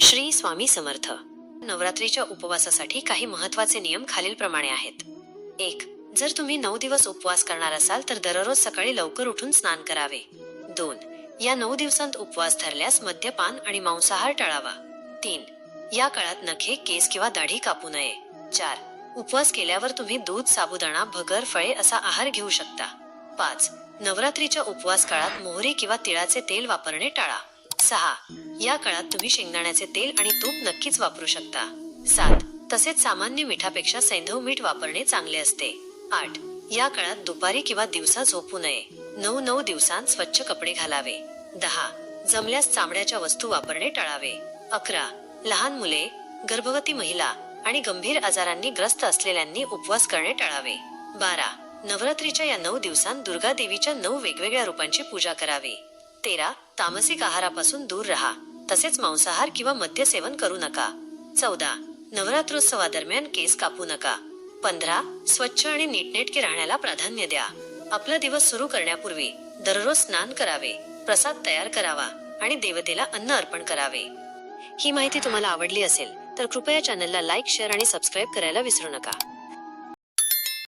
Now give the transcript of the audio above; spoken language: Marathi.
श्री स्वामी समर्थ. नवरात्रीच्या उपवासासाठी काही महत्त्वाचे नियम खालीलप्रमाणे आहेत. एक जर तुम्ही नऊ दिवस उपवास करणार असाल तर दररोज सकाळी लवकर उठून स्नान करावे. दोन या नऊ दिवसांत उपवास धरल्यास मद्यपान आणि मांसाहार टाळावा. तीन या काळात नखे केस किंवा दाढी कापू नये. चार उपवास केल्यावर तुम्ही दूध साबुदाणा भगर फळे असा आहार घेऊ शकता. पाच नवरात्रीच्या उपवास काळात मोहरी किंवा तिळाचे तेल वापरणे टाळा. सहा. या काळात तुम्ही शेंगदाण्याचे तेल आणि तूप नक्कीच वापरू शकता. सात. तसेच सामान्य मिठापेक्षा सैंधव मीठ वापरणे चांगले असते. आठ. या काळात दुपारी किंवा दिवसा झोपू नये. नऊ नऊ दिवसांत स्वच्छ कपडे घालावे. दहा. जमल्यास चामड्याच्या वस्तू वापरणे टाळावे. अकरा. लहान मुले गर्भवती महिला आणि गंभीर आजारांनी ग्रस्त असलेल्यांनी उपवास करणे टाळावे. बारा. नवरात्रीच्या या नऊ दिवसांत दुर्गा देवीच्या नऊ वेगवेगळ्या रूपांची पूजा करावी. तेरा तामसिक आहारापासून दूर राहा. तसेच मांसाहार किंवा मद्य सेवन करू नका. चौदा नवरात्रोत्सवादरम्यान केस कापू नका. पंधरा स्वच्छ आणि नीटनेटके राहण्याला प्राधान्य द्या. आपला दिवस सुरू करण्यापूर्वी दररोज स्नान करावे प्रसाद तयार करावा आणि देवतेला अन्न अर्पण करावे. ही माहिती तुम्हाला आवडली असेल तर कृपया चॅनलला लाईक शेअर आणि सबस्क्राईब करायला विसरू नका.